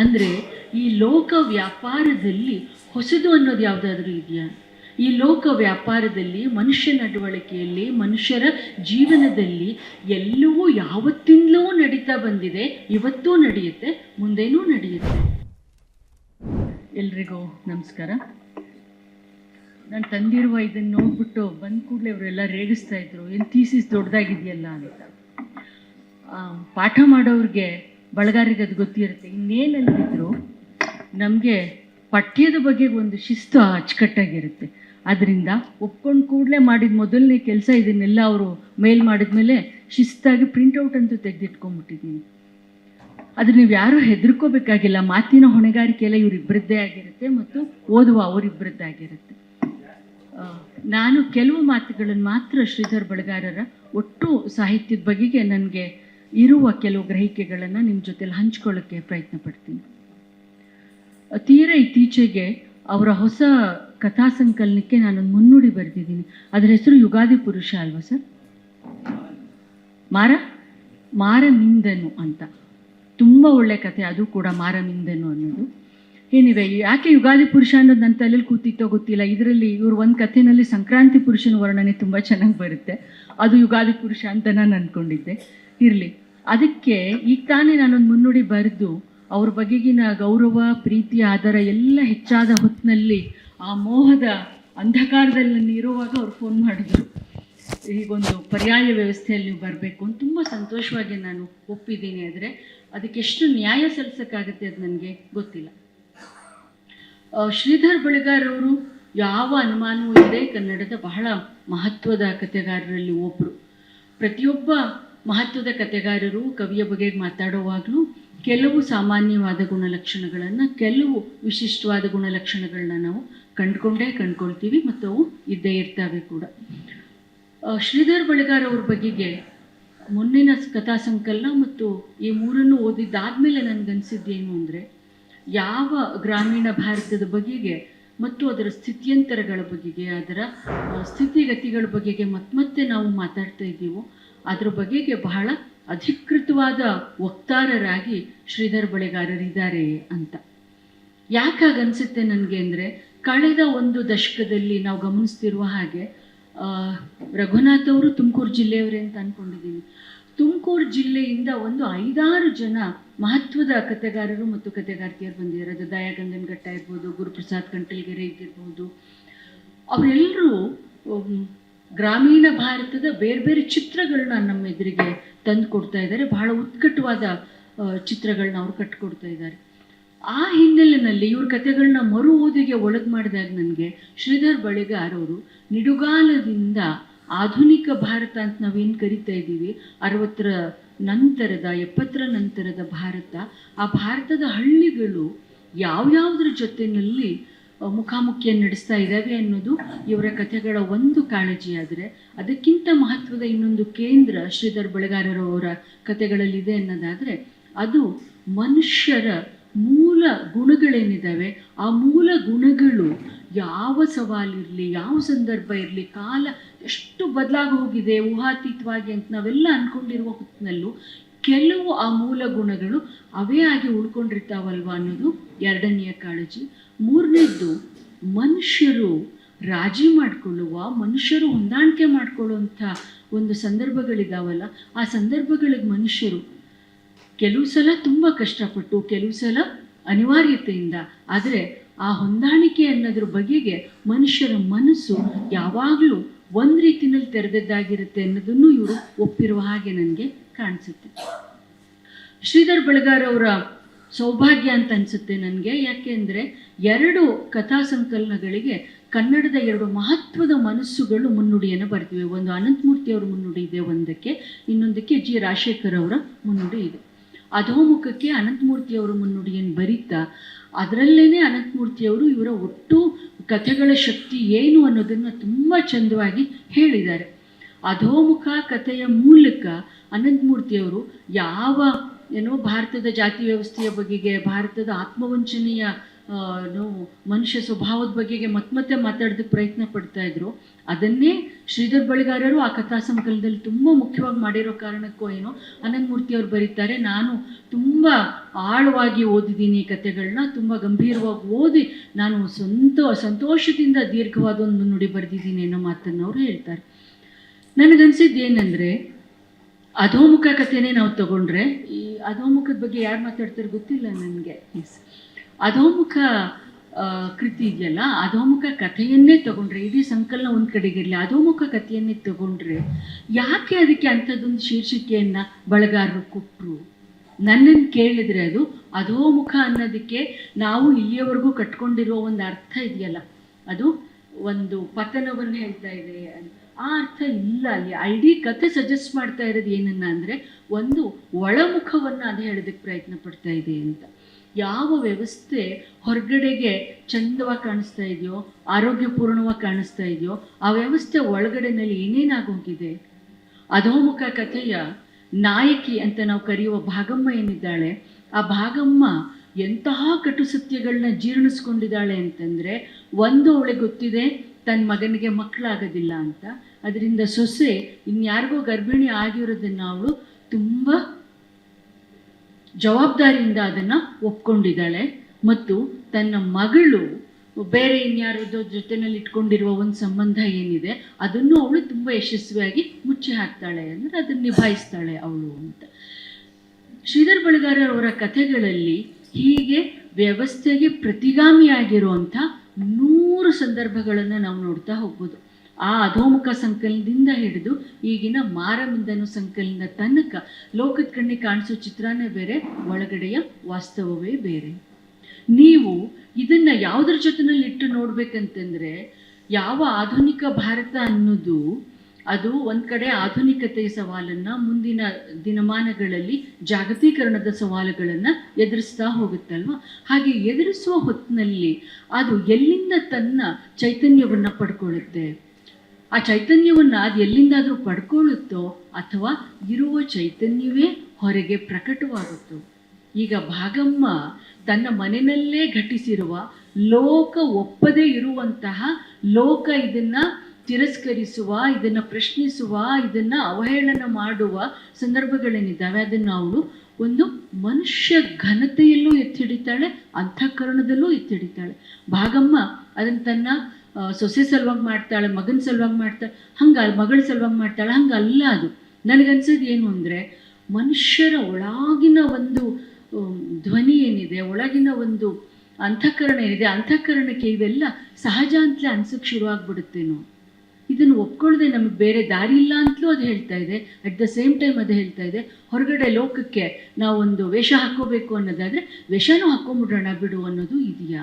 ಅಂದರೆ ಈ ಲೋಕ ವ್ಯಾಪಾರದಲ್ಲಿ ಹೊಸದು ಅನ್ನೋದು ಯಾವುದಾದ್ರೂ ಇದೆಯಾ? ಈ ಲೋಕ ವ್ಯಾಪಾರದಲ್ಲಿ ಮನುಷ್ಯ ನಡವಳಿಕೆಯಲ್ಲಿ, ಮನುಷ್ಯರ ಜೀವನದಲ್ಲಿ ಎಲ್ಲವೂ ಯಾವತ್ತಿಂದಲೂ ನಡೀತಾ ಬಂದಿದೆ, ಇವತ್ತೂ ನಡೆಯುತ್ತೆ, ಮುಂದೇನೂ ನಡೆಯುತ್ತೆ. ಎಲ್ರಿಗೂ ನಮಸ್ಕಾರ. ನಾನು ತಂದಿರುವ ಇದನ್ನು ನೋಡ್ಬಿಟ್ಟು ಬಂದ ಕೂಡಲೇ ಅವರೆಲ್ಲ ರೇಗಿಸ್ತಾ ಇದ್ರು, ಏನು ಥೀಸಿಸ್ ದೊಡ್ಡದಾಗಿದೆಯಲ್ಲ ಅಂತ. ಪಾಠ ಮಾಡೋರಿಗೆ ಬಳಗಾರಿಗೆ ಅದು ಗೊತ್ತಿರುತ್ತೆ. ಇನ್ನೇನಲ್ಲಿದ್ರು ನಮಗೆ ಪಠ್ಯದ ಬಗ್ಗೆ ಒಂದು ಶಿಸ್ತು ಅಚ್ಚುಕಟ್ಟಾಗಿರುತ್ತೆ. ಅದರಿಂದ ಒಪ್ಕೊಂಡು ಕೂಡಲೇ ಮಾಡಿದ ಮೊದಲನೇ ಕೆಲಸ ಇದನ್ನೆಲ್ಲ ಅವರು ಮೇಲ್ ಮಾಡಿದ್ಮೇಲೆ ಶಿಸ್ತಾಗಿ ಪ್ರಿಂಟೌಟ್ ಅಂತೂ ತೆಗೆದಿಟ್ಕೊಂಡ್ಬಿಟ್ಟಿದ್ದೀನಿ ಅದು ನೀವು ಯಾರೂ ಹೆದರ್ಕೋಬೇಕಾಗಿಲ್ಲ. ಮಾತಿನ ಹೊಣೆಗಾರಿಕೆ ಎಲ್ಲ ಇವರಿಬ್ಬರದ್ದೇ ಆಗಿರುತ್ತೆ ಮತ್ತು ಓದುವ ಅವರಿಬ್ಬರದ್ದೇ ಆಗಿರುತ್ತೆ. ನಾನು ಕೆಲವು ಮಾತುಗಳನ್ನು ಮಾತ್ರ ಶ್ರೀಧರ್ ಬಳಗಾರರ ಒಟ್ಟು ಸಾಹಿತ್ಯದ ಬಗೆಗೆ ನನಗೆ ಇರುವ ಕೆಲವು ಗ್ರಹಿಕೆಗಳನ್ನು ನಿಮ್ಮ ಜೊತೆಲಿ ಹಂಚ್ಕೊಳ್ಳೋಕ್ಕೆ ಪ್ರಯತ್ನ ಪಡ್ತೀನಿ. ತೀರ ಇತ್ತೀಚೆಗೆ ಅವರ ಹೊಸ ಕಥಾ ಸಂಕಲನಕ್ಕೆ ನಾನು ಮುನ್ನುಡಿ ಬರೆದಿದ್ದೀನಿ. ಅದರ ಹೆಸರು ಯುಗಾದಿ ಪುರುಷ ಅಲ್ವಾ ಸರ್? ಮಾರ? ಮಾರಮಿಂದನು ಅಂತ. ತುಂಬ ಒಳ್ಳೆ ಕಥೆ ಅದು ಕೂಡ ಮಾರಮಿಂದನು ಅನ್ನೋದು. ಏನಿದೆ ಯಾಕೆ ಯುಗಾದಿ ಪುರುಷ ಅನ್ನೋದು ನನ್ನ ತಲೆಯಲ್ಲಿ ಕೂತಿತ್ತೋ ಗೊತ್ತಿಲ್ಲ. ಇದರಲ್ಲಿ ಇವರು ಒಂದು ಕಥೆನಲ್ಲಿ ಸಂಕ್ರಾಂತಿ ಪುರುಷನ ವರ್ಣನೆ ತುಂಬ ಚೆನ್ನಾಗಿ ಬರುತ್ತೆ. ಅದು ಯುಗಾದಿ ಪುರುಷ ಅಂತ ನಾನು ಅಂದ್ಕೊಂಡಿದ್ದೆ ಇರಲಿ. ಅದಕ್ಕೆ ಈಗ ತಾನೇ ನಾನೊಂದು ಮುನ್ನುಡಿ ಬರೆದು ಅವ್ರ ಬಗೆಗಿನ ಗೌರವ, ಪ್ರೀತಿ ಆಧಾರ ಎಲ್ಲ ಹೆಚ್ಚಾದ ಹೊತ್ತಿನಲ್ಲಿ ಆ ಮೋಹದ ಅಂಧಕಾರದಲ್ಲಿ ನಾನು ಇರುವಾಗ ಅವ್ರು ಫೋನ್ ಮಾಡಿದ್ರು. ಈಗೊಂದು ಪರ್ಯಾಯ ವ್ಯವಸ್ಥೆಯಲ್ಲಿ ನೀವು ಬರಬೇಕು ಅಂತ ತುಂಬ ಸಂತೋಷವಾಗಿ ನಾನು ಒಪ್ಪಿದ್ದೀನಿ ಆದರೆ ಅದಕ್ಕೆ ಎಷ್ಟು ನ್ಯಾಯ ಸಲ್ಲಿಸೋಕ್ಕಾಗುತ್ತೆ ಅದು ನನಗೆ ಗೊತ್ತಿಲ್ಲ. ಶ್ರೀಧರ್ ಬಳಿಗಾರ್ ಅವರು ಯಾವ ಅನುಮಾನವೂ ಇದೆ ಕನ್ನಡದ ಬಹಳ ಮಹತ್ವದ ಕಥೆಗಾರರಲ್ಲಿ ಒಬ್ಬರು ಪ್ರತಿಯೊಬ್ಬ ಮಹತ್ವದ ಕಥೆಗಾರರು ಕವಿಯ ಬಗ್ಗೆ ಮಾತಾಡುವಾಗಲೂ ಕೆಲವು ಸಾಮಾನ್ಯವಾದ ಗುಣಲಕ್ಷಣಗಳನ್ನು, ಕೆಲವು ವಿಶಿಷ್ಟವಾದ ಗುಣಲಕ್ಷಣಗಳನ್ನ ನಾವು ಕಂಡುಕೊಂಡೇ ಕಂಡ್ಕೊಳ್ತೀವಿ ಮತ್ತು ಅವು ಇದ್ದೇ ಇರ್ತವೆ ಕೂಡ. ಶ್ರೀಧರ್ ಬಳಿಗಾರ್ ಅವ್ರ ಬಗೆಗೆ ಮುಂದಿನ ಕಥಾ ಸಂಕಲನ ಮತ್ತು ಈ ಮೂರನ್ನು ಓದಿದ್ದಾದ್ಮೇಲೆ ನನಗನ್ಸಿದ್ದೇನು ಅಂದರೆ, ಯಾವ ಗ್ರಾಮೀಣ ಭಾರತದ ಬಗೆಗೆ ಮತ್ತು ಅದರ ಸ್ಥಿತ್ಯಂತರಗಳ ಬಗೆಗೆ, ಅದರ ಸ್ಥಿತಿಗತಿಗಳ ಬಗೆಗೆ ಮತ್ತೆ ಮತ್ತೆ ನಾವು ಮಾತಾಡ್ತಾ ಇದ್ದೀವೋ ಅದರ ಬಗೆಗೆ ಬಹಳ ಅಧಿಕೃತವಾದ ವಕ್ತಾರರಾಗಿ ಶ್ರೀಧರ್ ಬಳೆಗಾರರಿದ್ದಾರೆ ಅಂತ. ಯಾಕಾಗನ್ಸುತ್ತೆ ನನಗೆ ಅಂದರೆ, ಕಳೆದ ಒಂದು ದಶಕದಲ್ಲಿ ನಾವು ಗಮನಿಸ್ತಿರುವ ಹಾಗೆ ರಘುನಾಥ್ ಅವರು ತುಮಕೂರು ಜಿಲ್ಲೆಯವರೇ ಅಂತ ಅಂದ್ಕೊಂಡಿದ್ದೀನಿ ತುಮಕೂರು ಜಿಲ್ಲೆಯಿಂದ ಒಂದು ಐದಾರು ಜನ ಮಹತ್ವದ ಕಥೆಗಾರರು ಮತ್ತು ಕಥೆಗಾರ್ತಿಯರು ಬಂದಿದ್ದಾರೆ. ಅದು ದಯಾಗಂಧನ್ ಘಟ್ಟ ಇರ್ಬೋದು, ಗುರುಪ್ರಸಾದ್ ಕಂಟಲ್ಗೆರೆ ಇದ್ದಿರ್ಬೋದು. ಅವರೆಲ್ಲರೂ ಗ್ರಾಮೀಣ ಭಾರತದ ಬೇರೆ ಬೇರೆ ಚಿತ್ರಗಳನ್ನ ನಮ್ಮ ಎದುರಿಗೆ ತಂದು ಕೊಡ್ತಾ ಇದ್ದಾರೆ. ಬಹಳ ಉತ್ಕಟವಾದ ಚಿತ್ರಗಳನ್ನ ಅವರು ಕಟ್ಕೊಡ್ತಾ ಇದ್ದಾರೆ. ಆ ಹಿನ್ನೆಲೆಯಲ್ಲಿ ಇವ್ರ ಕಥೆಗಳನ್ನ ಮರು ಓದಿಗೆ ಒಳಗೆ ಮಾಡಿದಾಗ ನನಗೆ ಶ್ರೀಧರ್ ಬಳಿಗಾರ್ ಅವರು, ನಿಡುಗಾಲದಿಂದ ಆಧುನಿಕ ಭಾರತ ಅಂತ ನಾವೇನು ಕರಿತಾ ಇದ್ದೀವಿ, ಅರವತ್ತರ ನಂತರದ, ಎಪ್ಪತ್ತರ ನಂತರದ ಭಾರತ, ಆ ಭಾರತದ ಹಳ್ಳಿಗಳು ಯಾವ್ಯಾವುದ್ರ ಜೊತೆಯಲ್ಲಿ ಆ, ಮುಖಾಮುಖಿಯನ್ನು ನಡೆಸ್ತಾ ಇದ್ದಾವೆ ಅನ್ನೋದು ಇವರ ಕಥೆಗಳ ಒಂದು ಕಾಳಜಿ ಆದರೆ ಅದಕ್ಕಿಂತ ಮಹತ್ವದ ಇನ್ನೊಂದು ಕೇಂದ್ರ ಶ್ರೀಧರ್ ಬೆಳಗಾರರವರ ಕಥೆಗಳಲ್ಲಿದೆ ಅನ್ನೋದಾದರೆ ಅದು ಮನುಷ್ಯರ ಮೂಲ ಗುಣಗಳೇನಿದ್ದಾವೆ? ಆ ಮೂಲ ಗುಣಗಳು ಯಾವ ಸವಾಲಿರಲಿ ಯಾವ ಸಂದರ್ಭ ಇರಲಿ ಕಾಲ ಎಷ್ಟು ಬದಲಾಗಿ ಹೋಗಿದೆ ಊಹಾತೀತವಾಗಿ ಅಂತ ನಾವೆಲ್ಲ ಅಂದ್ಕೊಂಡಿರುವ ಹೊತ್ತಿನಲ್ಲೂ ಕೆಲವು ಆ ಮೂಲ ಗುಣಗಳು ಅವೇ ಆಗಿ ಉಳ್ಕೊಂಡಿರ್ತಾವಲ್ವ ಅನ್ನೋದು ಎರಡನೆಯ ಕಾಳಜಿ. ಮೂರನೇದ್ದು, ಮನುಷ್ಯರು ರಾಜಿ ಮಾಡಿಕೊಳ್ಳುವ, ಮನುಷ್ಯರು ಹೊಂದಾಣಿಕೆ ಮಾಡಿಕೊಳ್ಳುವಂಥ ಒಂದು ಸಂದರ್ಭಗಳಿದಾವಲ್ಲ, ಆ ಸಂದರ್ಭಗಳಿಗೆ ಮನುಷ್ಯರು ಕೆಲವು ಸಲ ತುಂಬ ಕಷ್ಟಪಟ್ಟು, ಕೆಲವು ಸಲ ಅನಿವಾರ್ಯತೆಯಿಂದ, ಆದರೆ ಆ ಹೊಂದಾಣಿಕೆ ಅನ್ನೋದ್ರ ಬಗೆಗೆ ಮನುಷ್ಯರ ಮನಸ್ಸು ಯಾವಾಗಲೂ ಒಂದು ರೀತಿಯಲ್ಲಿ ತೆರೆದದ್ದಾಗಿರುತ್ತೆ ಅನ್ನೋದನ್ನು ಇವರು ಒಪ್ಪಿರುವ ಹಾಗೆ ನನಗೆ ಕಾಣಿಸುತ್ತೆ. ಶ್ರೀಧರ್ ಬೆಳಗಾರ್ ಅವರ ಸೌಭಾಗ್ಯ ಅಂತ ಅನಿಸುತ್ತೆ ನನಗೆ. ಯಾಕೆಂದರೆ ಎರಡು ಕಥಾ ಸಂಕಲನಗಳಿಗೆ ಕನ್ನಡದ ಎರಡು ಮಹತ್ವದ ಮನಸ್ಸುಗಳು ಮುನ್ನುಡಿಯನ್ನು ಬರ್ತಿವೆ ಒಂದು ಅನಂತಮೂರ್ತಿ ಅವರ ಮುನ್ನುಡಿ ಇದೆ ಒಂದಕ್ಕೆ, ಇನ್ನೊಂದಕ್ಕೆ ಜಿ ರಾಜಶೇಖರ್ ಅವರ ಮುನ್ನುಡಿ ಇದೆ. ಅಧೋಮುಖಕ್ಕೆ ಅನಂತಮೂರ್ತಿಯವರು ಮುನ್ನುಡಿಯನ್ನು ಬರೀತಾ ಅದರಲ್ಲೇ ಅನಂತಮೂರ್ತಿಯವರು ಇವರ ಒಟ್ಟು ಕಥೆಗಳ ಶಕ್ತಿ ಏನು ಅನ್ನೋದನ್ನು ತುಂಬ ಚಂದವಾಗಿ ಹೇಳಿದ್ದಾರೆ. ಅಧೋಮುಖ ಕಥೆಯ ಮೂಲಕ ಅನಂತಮೂರ್ತಿಯವರು ಯಾವ ಏನೋ ಭಾರತದ ಜಾತಿ ವ್ಯವಸ್ಥೆಯ ಬಗೆಗೆ, ಭಾರತದ ಆತ್ಮವಂಚನೆಯ ಮನುಷ್ಯ ಸ್ವಭಾವದ ಬಗೆಗೆ ಮತ್ತೆ ಮತ್ತೆ ಮಾತಾಡೋದಕ್ಕೆ ಪ್ರಯತ್ನ ಪಡ್ತಾ ಇದ್ರು. ಅದನ್ನೇ ಶ್ರೀಧರ್ ಬಳಿಗಾರರು ಆ ಕಥಾ ಸಂಕಲನದಲ್ಲಿ ತುಂಬ ಮುಖ್ಯವಾಗಿ ಮಾಡಿರೋ ಕಾರಣಕ್ಕೂ ಏನೋ ಅನಂತಮೂರ್ತಿ ಅವರು ಬರೀತಾರೆ. ನಾನು ತುಂಬ ಆಳವಾಗಿ ಓದಿದ್ದೀನಿ ಈ ಕಥೆಗಳನ್ನ ತುಂಬ ಗಂಭೀರವಾಗಿ ಓದಿ ನಾನು ಸಂತೋ, ಸಂತೋಷದಿಂದ ದೀರ್ಘವಾದ ಒಂದು ನುಡಿ ಬರೆದಿದ್ದೀನಿ ಅನ್ನೋ ಮಾತನ್ನು ಅವರು ಹೇಳ್ತಾರೆ. ನನಗನ್ಸಿದ್ದು ಏನಂದರೆ ಅಧೋಮುಖ ಕಥೆನೇ ನಾವು ತಗೊಂಡ್ರೆ ಈ ಅಧೋಮುಖದ ಬಗ್ಗೆ ಯಾರು ಮಾತಾಡ್ತಾರೆ ಗೊತ್ತಿಲ್ಲ ನನಗೆ. ಎಸ್ ಅಧೋಮುಖ ಕೃತಿ ಇದೆಯಲ್ಲ ಅಧೋಮುಖ ಕಥೆಯನ್ನೇ ತಗೊಂಡ್ರೆ ಇಡೀ ಸಂಕಲನ ಒಂದು ಇರಲಿ ಅಧೋಮುಖ ಕಥೆಯನ್ನೇ ತಗೊಂಡ್ರೆ ಯಾಕೆ ಅದಕ್ಕೆ ಅಂಥದ್ದೊಂದು ಶೀರ್ಷಿಕೆಯನ್ನು ಬಳಗಾರರು ಕೊಟ್ಟರು ನನ್ನನ್ನು ಕೇಳಿದರೆ ಅದು ಅಧೋಮುಖ ಅನ್ನೋದಕ್ಕೆ ನಾವು ಇಲ್ಲಿಯವರೆಗೂ ಕಟ್ಕೊಂಡಿರೋ ಒಂದು ಅರ್ಥ ಇದೆಯಲ್ಲ. ಅದು ಒಂದು ಪತನವನ್ನು ಹೇಳ್ತಾ ಇದೆ ಅಂತ. ಆ ಅರ್ಥ ಇಲ್ಲ. ಅಲ್ಲಿ ಇಡೀ ಕಥೆ ಸಜೆಸ್ಟ್ ಮಾಡ್ತಾ ಇರೋದು ಏನನ್ನ ಅಂದರೆ ಒಂದು ಒಳಮುಖವನ್ನು ಅದು ಹೇಳೋದಕ್ಕೆ ಪ್ರಯತ್ನ ಪಡ್ತಾ ಇದೆ ಅಂತ. ಯಾವ ವ್ಯವಸ್ಥೆ ಹೊರಗಡೆಗೆ ಚಂದವಾಗಿ ಕಾಣಿಸ್ತಾ ಇದೆಯೋ, ಆರೋಗ್ಯಪೂರ್ಣವಾಗಿ ಕಾಣಿಸ್ತಾ ಇದೆಯೋ, ಆ ವ್ಯವಸ್ಥೆ ಒಳಗಡೆನಲ್ಲಿ ಏನೇನಾಗೋಗಿದೆ? ಅಧೋಮುಖ ಕಥೆಯ ನಾಯಕಿ ಅಂತ ನಾವು ಕರೆಯುವ ಭಾಗಮ್ಮ ಏನಿದ್ದಾಳೆ, ಆ ಭಾಗಮ್ಮ ಎಂತಹ ಕಟು ಸತ್ಯಗಳನ್ನ ಜೀರ್ಣಿಸ್ಕೊಂಡಿದ್ದಾಳೆ ಅಂತಂದರೆ ಒಂದು ಅವಳಿಗೆ ಗೊತ್ತಿದೆ ತನ್ನ ಮಗನಿಗೆ ಮಕ್ಕಳಾಗೋದಿಲ್ಲ ಅಂತ. ಅದರಿಂದ ಸೊಸೆ, ಇನ್ಯಾರಿಗೂ ಗರ್ಭಿಣಿ ಆಗಿರೋದನ್ನು ಅವಳು ತುಂಬ ಜವಾಬ್ದಾರಿಯಿಂದ ಅದನ್ನು ಒಪ್ಕೊಂಡಿದ್ದಾಳೆ. ಮತ್ತು ತನ್ನ ಮಗಳು, ಬೇರೆ ಇನ್ಯಾರದೋ ಜೊತೆನಲ್ಲಿ ಇಟ್ಕೊಂಡಿರುವ ಒಂದು ಸಂಬಂಧ ಏನಿದೆ, ಅದನ್ನು ಅವಳು ತುಂಬ ಯಶಸ್ವಿಯಾಗಿ ಮುಚ್ಚಿ ಹಾಕ್ತಾಳೆ ಅಂದರೆ ಅದನ್ನು ನಿಭಾಯಿಸ್ತಾಳೆ ಅವಳು ಅಂತ. ಶ್ರೀಧರ್ ಅವರ ಕಥೆಗಳಲ್ಲಿ ಹೀಗೆ ವ್ಯವಸ್ಥೆಗೆ ಪ್ರತಿಗಾಮಿಯಾಗಿರುವಂಥ ನೂರು ಸಂದರ್ಭಗಳನ್ನು ನಾವು ನೋಡ್ತಾ ಹೋಗ್ಬೋದು. ಆ ಅಧೋಮುಖ ಸಂಕಲನದಿಂದ ಹಿಡಿದು ಈಗಿನ ಮಾರಮಿಂದನು ಸಂಕಲನದ ತನಕ ಲೋಕದ ಕಣ್ಣಿಗೆ ಕಾಣಿಸೋ ಚಿತ್ರನೇ ಬೇರೆ, ಒಳಗಡೆಯ ವಾಸ್ತವವೇ ಬೇರೆ. ನೀವು ಇದನ್ನ ಯಾವುದ್ರ ಜೊತೆನಲ್ಲಿ ಇಟ್ಟು ನೋಡ್ಬೇಕಂತಂದ್ರೆ ಯಾವ ಆಧುನಿಕ ಭಾರತ ಅನ್ನೋದು ಅದು ಒಂದ್ ಕಡೆ ಆಧುನಿಕತೆಯ ಸವಾಲನ್ನ ಮುಂದಿನ ದಿನಮಾನಗಳಲ್ಲಿ ಜಾಗತೀಕರಣದ ಸವಾಲುಗಳನ್ನ ಎದುರಿಸ್ತಾ ಹೋಗುತ್ತಲ್ವ? ಹಾಗೆ ಎದುರಿಸುವ ಹೊತ್ತಿನಲ್ಲಿ ಅದು ಎಲ್ಲಿಂದ ತನ್ನ ಚೈತನ್ಯವನ್ನ ಪಡ್ಕೊಳ್ಳುತ್ತೆ? ಆ ಚೈತನ್ಯವನ್ನ ಅದು ಎಲ್ಲಿಂದಾದ್ರೂ ಪಡ್ಕೊಳ್ಳುತ್ತೋ ಅಥವಾ ಇರುವ ಚೈತನ್ಯವೇ ಹೊರಗೆ ಪ್ರಕಟವಾಗುತ್ತೋ? ಈಗ ಭಾಗಮ್ಮ ತನ್ನ ಮನೆಯಲ್ಲೇ ಘಟಿಸಿರುವ ಲೋಕ ಒಪ್ಪದೇ ಇರುವಂತಹ ಲೋಕ ಇದನ್ನ ತಿರಸ್ಕರಿಸುವ, ಇದನ್ನ ಪ್ರಶ್ನಿಸುವ, ಇದನ್ನ ಅವಹೇಳನ ಮಾಡುವ ಸಂದರ್ಭಗಳೇನಿದ್ದಾವೆ, ಅದನ್ನ ಅವಳು ಒಂದು ಮನುಷ್ಯ ಘನತೆಯಲ್ಲೂ ಎತ್ತಿಡಿತಾಳೆ, ಅಂತಃಕರಣದಲ್ಲೂ ಎತ್ತಿಡಿತಾಳೆ. ಭಾಗಮ್ಮ ಅದನ್ನ ತನ್ನ ಸೊಸೆ ಸಲುವಾಗಿ ಮಾಡ್ತಾಳೆ, ಮಗನ ಸಲುವಾಗಿ ಮಾಡ್ತಾಳೆ ಹಂಗೆ ಮಗಳ ಸಲುವಾಗಿ ಮಾಡ್ತಾಳೆ, ಹಂಗಲ್ಲ ಅದು. ನನಗನ್ಸೋದು ಏನು ಅಂದರೆ, ಮನುಷ್ಯರ ಒಳಗಿನ ಒಂದು ಧ್ವನಿ ಏನಿದೆ, ಒಳಗಿನ ಒಂದು ಅಂತಃಕರಣ ಏನಿದೆ, ಅಂತಃಕರಣಕ್ಕೆ ಇವೆಲ್ಲ ಸಹಜ ಅಂತಲೇ ಅನ್ಸಕ್ಕೆ ಶುರುವಾಗ್ಬಿಡುತ್ತೇನೋ ಇದನ್ನು ಒಪ್ಕೊಳ್ಳದೆ ನಮಗೆ ಬೇರೆ ದಾರಿ ಇಲ್ಲ ಅಂತಲೂ ಅದು ಹೇಳ್ತಾ ಇದೆ. ಅಟ್ ದ ಸೇಮ್ ಟೈಮ್ ಅದು ಹೇಳ್ತಾ ಇದೆ. ಹೊರಗಡೆ ಲೋಕಕ್ಕೆ ನಾವೊಂದು ವೇಷ ಹಾಕೋಬೇಕು ಅನ್ನೋದಾದರೆ ವೇಷನೂ ಹಾಕೊಂಬಿಡೋಣ ಬಿಡು ಅನ್ನೋದು ಇದೆಯಾ?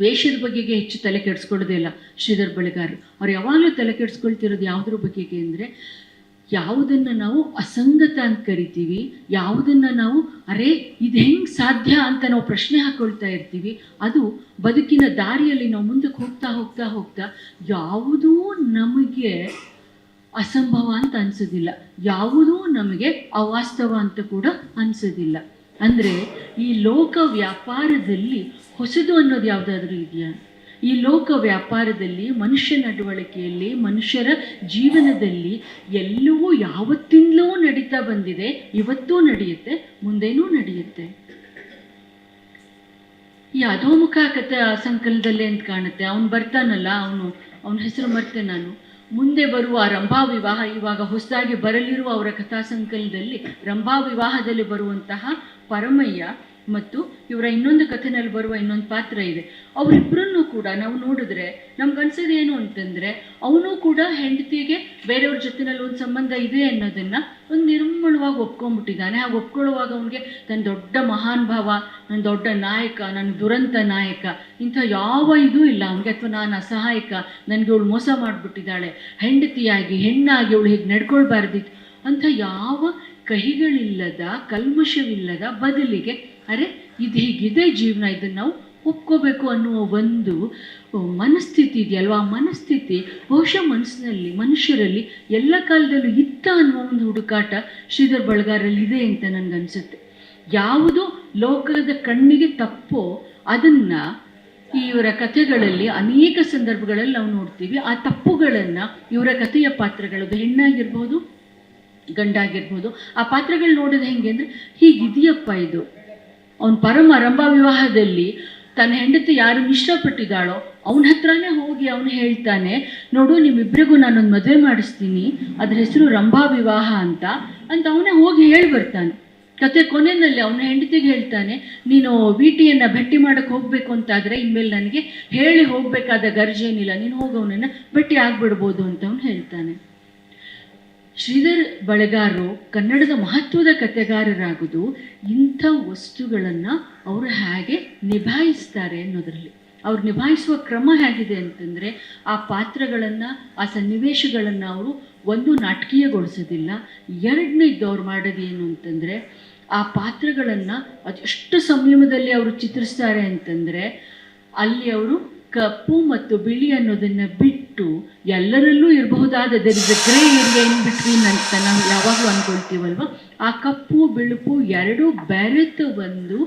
ವೇಷದ ಬಗೆಗೆ ಹೆಚ್ಚು ತಲೆ ಕೆಡಿಸ್ಕೊಳ್ಳೋದೇ ಇಲ್ಲ ಶ್ರೀಧರ್ ಬಳಿಗಾರರು. ಅವ್ರು ಯಾವಾಗಲೂ ತಲೆ ಕೆಡಿಸ್ಕೊಳ್ತಿರೋದು ಯಾವುದ್ರ ಬಗೆಗೆ ಅಂದರೆ ಯಾವುದನ್ನು ನಾವು ಅಸಂಗತ ಅಂತ ಕರಿತೀವಿ, ಯಾವುದನ್ನು ನಾವು, ಅರೆ, ಇದು ಹೆಂಗೆ ಸಾಧ್ಯ ಅಂತ ನಾವು ಪ್ರಶ್ನೆ ಹಾಕ್ಕೊಳ್ತಾ ಇರ್ತೀವಿ. ಅದು ಬದುಕಿನ ದಾರಿಯಲ್ಲಿ ನಾವು ಮುಂದಕ್ಕೆ ಹೋಗ್ತಾ ಹೋಗ್ತಾ ಹೋಗ್ತಾ ಯಾವುದೂ ನಮಗೆ ಅಸಂಭವ ಅಂತ ಅನ್ಸೋದಿಲ್ಲ. ಯಾವುದೂ ನಮಗೆ ಅವಾಸ್ತವ ಅಂತ ಕೂಡ ಅನಿಸೋದಿಲ್ಲ. ಅಂದರೆ ಈ ಲೋಕ ವ್ಯಾಪಾರದಲ್ಲಿ ಹೊಸದು ಅನ್ನೋದು ಯಾವುದಾದ್ರೂ ಇದೆಯಾ? ಈ ಲೋಕ ವ್ಯಾಪಾರದಲ್ಲಿ, ಮನುಷ್ಯ ನಡವಳಿಕೆಯಲ್ಲಿ, ಮನುಷ್ಯರ ಜೀವನದಲ್ಲಿ ಎಲ್ಲವೂ ಯಾವತ್ತಿಂದಲೂ ನಡೀತಾ ಬಂದಿದೆ, ಇವತ್ತೂ ನಡೆಯುತ್ತೆ, ಮುಂದೇನೂ ನಡೆಯುತ್ತೆ. ಈ ಅಧೋಮುಖ ಕಥೆ ಸಂಕಲನದಲ್ಲೇ ಅಂತ ಕಾಣುತ್ತೆ. ಅವನು ಬರ್ತಾನಲ್ಲ, ಅವನು, ಅವನ ಹೆಸರು ಮರ್ತೆ ನಾನು. ಮುಂದೆ ಬರುವ ರಂಭಾ ವಿವಾಹ ಇವಾಗ ಹೊಸದಾಗಿ ಬರಲಿರುವ ಅವರ ಕಥಾ ಸಂಕಲನದಲ್ಲಿ ರಂಭಾ ವಿವಾಹದಲ್ಲಿ ಬರುವಂತಹ ಪರಮಯ್ಯ ಮತ್ತು ಇವರ ಇನ್ನೊಂದು ಕಥೆನಲ್ಲಿ ಬರುವ ಇನ್ನೊಂದು ಪಾತ್ರ ಇದೆ. ಅವರಿಬ್ಬರನ್ನು ಕೂಡ ನಾವು ನೋಡಿದ್ರೆ ನಮ್ಗನ್ಸೋದು ಏನು ಅಂತಂದ್ರೆ ಅವನು ಕೂಡ ಹೆಂಡತಿಗೆ ಬೇರೆಯವ್ರ ಜೊತೆನಲ್ಲಿ ಒಂದು ಸಂಬಂಧ ಇದೆ ಅನ್ನೋದನ್ನ ಒಂದು ನಿರ್ಮಳವಾಗಿ ಒಪ್ಕೊಂಡ್ಬಿಟ್ಟಿದ್ದಾನೆ. ಹಾಗೆ ಒಪ್ಕೊಳ್ಳುವಾಗ ಅವನಿಗೆ ತನ್ನ ದೊಡ್ಡ ಮಹಾನ್ ಭಾವ ನನ್ನ ದೊಡ್ಡ ನಾಯಕ ನನ್ನ ದುರಂತ ನಾಯಕ, ಇಂಥ ಯಾವ ಇದೂ ಇಲ್ಲ. ಅವನಿಗೆ ಅಥವಾ ನಾನು ಅಸಹಾಯಕ, ನನಗೆ ಅವಳು ಮೋಸ ಮಾಡಿಬಿಟ್ಟಿದ್ದಾಳೆ. ಹೆಂಡತಿಯಾಗಿ, ಹೆಣ್ಣಾಗಿ ಅವಳು ಹೀಗೆ ನಡ್ಕೊಳ್ಬಾರ್ದಿತ್ತು. ಅಂತ ಯಾವ ಕಹಿಗಳಿಲ್ಲದ, ಕಲ್ಮಶವಿಲ್ಲದ ಬದಲಿಗೆ, ಅರೆ, ಇದು ಹೀಗಿದೆ ಜೀವನ ಇದನ್ನು ನಾವು ಒಪ್ಕೋಬೇಕು ಅನ್ನುವ ಒಂದು ಮನಸ್ಥಿತಿ ಇದೆಯಲ್ವ? ಆ ಮನಸ್ಥಿತಿ, ಬಹುಶಃ ಮನಸ್ಸಿನಲ್ಲಿ, ಮನುಷ್ಯರಲ್ಲಿ ಎಲ್ಲ ಕಾಲದಲ್ಲೂ ಇತ್ತ ಅನ್ನುವ ಒಂದು ಹುಡುಕಾಟ ಶ್ರೀಧರ್ ಬಳಗಾರಲ್ಲಿ ಇದೆ ಅಂತ ನನಗನ್ಸುತ್ತೆ. ಯಾವುದು ಲೋಕದ ಕಣ್ಣಿಗೆ ತಪ್ಪೋ ಅದನ್ನು ಇವರ ಕಥೆಗಳಲ್ಲಿ, ಅನೇಕ ಸಂದರ್ಭಗಳಲ್ಲಿ ನಾವು ನೋಡ್ತೀವಿ. ಆ ತಪ್ಪುಗಳನ್ನು ಇವರ ಕಥೆಯ ಪಾತ್ರಗಳದು ಹೆಣ್ಣಾಗಿರ್ಬೋದು ಗಂಡಾಗಿರ್ಬೋದು. ಆ ಪಾತ್ರಗಳು ನೋಡೋದು ಹೆಂಗೆ ಅಂದರೆ, ಹೀಗಿದೆಯಪ್ಪ ಇದು. ಅವನ ಪರಮ ರಂಭಾ ವಿವಾಹದಲ್ಲಿ ತನ್ನ ಹೆಂಡತಿ ಯಾರು ಇಷ್ಟಪಟ್ಟಿದ್ದಾಳೋ, ಅವನ ಹತ್ರನೇ ಹೋಗಿ ಅವನು ಹೇಳ್ತಾನೆ, ನೋಡು ನಿಮ್ಮಿಬ್ಬರಿಗೂ ನಾನೊಂದು ಮದುವೆ ಮಾಡಿಸ್ತೀನಿ. ಅದ್ರ ಹೆಸರು ರಂಭಾ ವಿವಾಹ ಅಂತ. ಅಂತ ಅವನೇ ಹೋಗಿ ಹೇಳಿ ಬರ್ತಾನೆ. ಕತೆ ಕೊನೆಯಲ್ಲಿ ಅವನ ಹೆಂಡತಿಗೆ ಹೇಳ್ತಾನೆ, ನೀನು ವಿ ಟಿಯನ್ನು ಭೇಟಿ ಮಾಡೋಕ್ಕೆ ಹೋಗಬೇಕು ಅಂತಾದರೆ ಇನ್ಮೇಲೆ ನನಗೆ ಹೇಳಿ ಹೋಗಬೇಕಾದ ಗರ್ಜೇನಿಲ್ಲ. ನೀನು ಹೋಗಿ, ಅವನನ್ನು ಭಟ್ಟಿ ಆಗ್ಬಿಡ್ಬೋದು ಅಂತ ಅವನು ಹೇಳ್ತಾನೆ. ಶ್ರೀಧರ್ ಬಳೆಗಾರರು ಕನ್ನಡದ ಮಹತ್ವದ ಕಥೆಗಾರರಾಗುದು ಇಂಥ ವಸ್ತುಗಳನ್ನು ಅವರು ಹೇಗೆ ನಿಭಾಯಿಸ್ತಾರೆ ಅನ್ನೋದರಲ್ಲಿ. ಅವ್ರು ನಿಭಾಯಿಸುವ ಕ್ರಮ ಹೇಗಿದೆ ಅಂತಂದರೆ ಆ ಪಾತ್ರಗಳನ್ನು, ಆ ಸನ್ನಿವೇಶಗಳನ್ನು ಅವರು ಒಂದು ನಾಟಕೀಯಗೊಳಿಸೋದಿಲ್ಲ. ಎರಡನೇದ್ದು ಅವ್ರು ಮಾಡೋದೇನು ಅಂತಂದರೆ ಆ ಪಾತ್ರಗಳನ್ನು ಅದೆಷ್ಟು ಸಂಯಮದಲ್ಲಿ ಅವರು ಚಿತ್ರಿಸ್ತಾರೆ ಅಂತಂದರೆ ಅಲ್ಲಿ ಅವರು ಕಪ್ಪು ಮತ್ತು ಬಿಳಿ ಅನ್ನೋದನ್ನು ಬಿಟ್ಟು ಎಲ್ಲರಲ್ಲೂ ಇರಬಹುದಾದ there is a grey area in between ಅಂತ ನಾವು ಯಾವಾಗಲೂ ಅಂದ್ಕೊಳ್ತೀವಲ್ವ ಆ ಕಪ್ಪು, ಬಿಳುಪು ಎರಡೂ ಬೆರೆತು ಒಂದು